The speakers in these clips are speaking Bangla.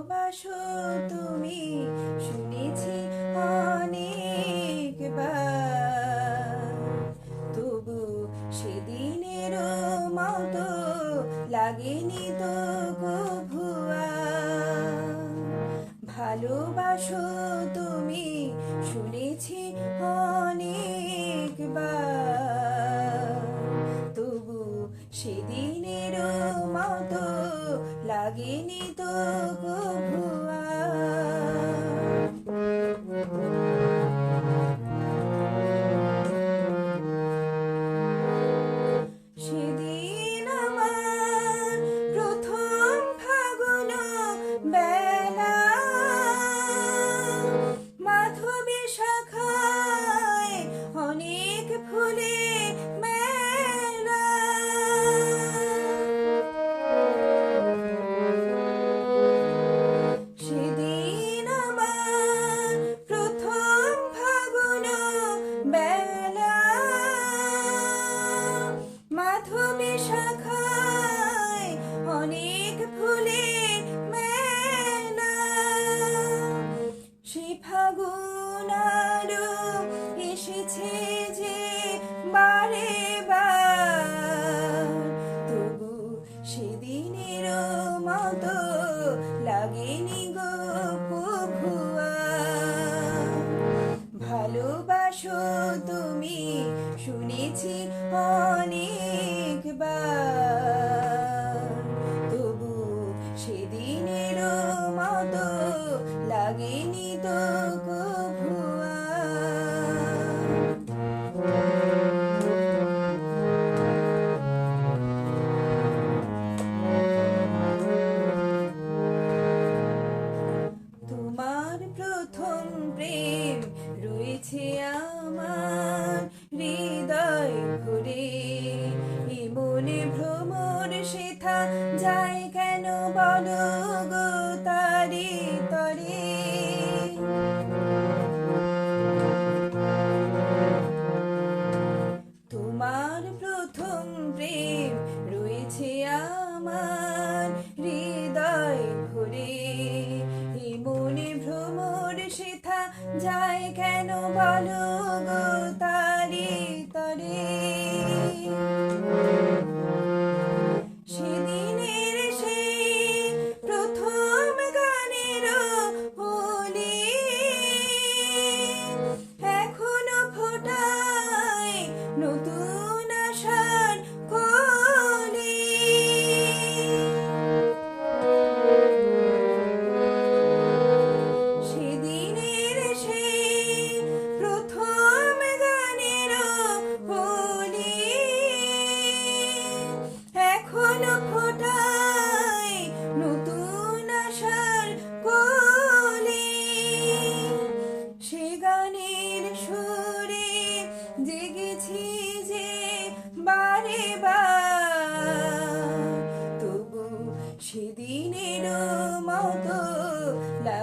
ভালোবাসো তুমি শুনেছি অনেকবার। তবু সেদিনের মতো লাগেনি তো ভুয়া ভালোবাসো তুমি শুনেছি অনেকবার। তবু সেদিনের মতো লাগেনি track তারে তোমার প্রথম প্রেম রয়েছে আমার হৃদয় এ মনে ভ্রমর সেথা যায় কেন বলো গো?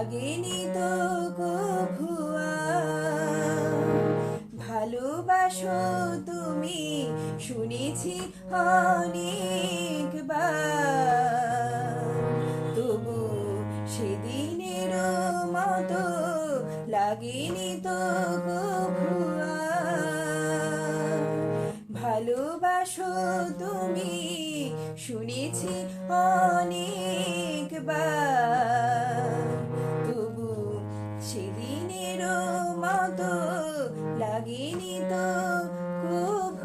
লাগেনি তো গো ভুয়া। ভালোবাসো তুমি, শুনেছি অনেকবার। তবু সেদিনের মতো লাগেনি তো গো ভুয়া। ভালোবাসো তুমি, শুনেছি অনেকবার। লাগেনি তো ভুয়া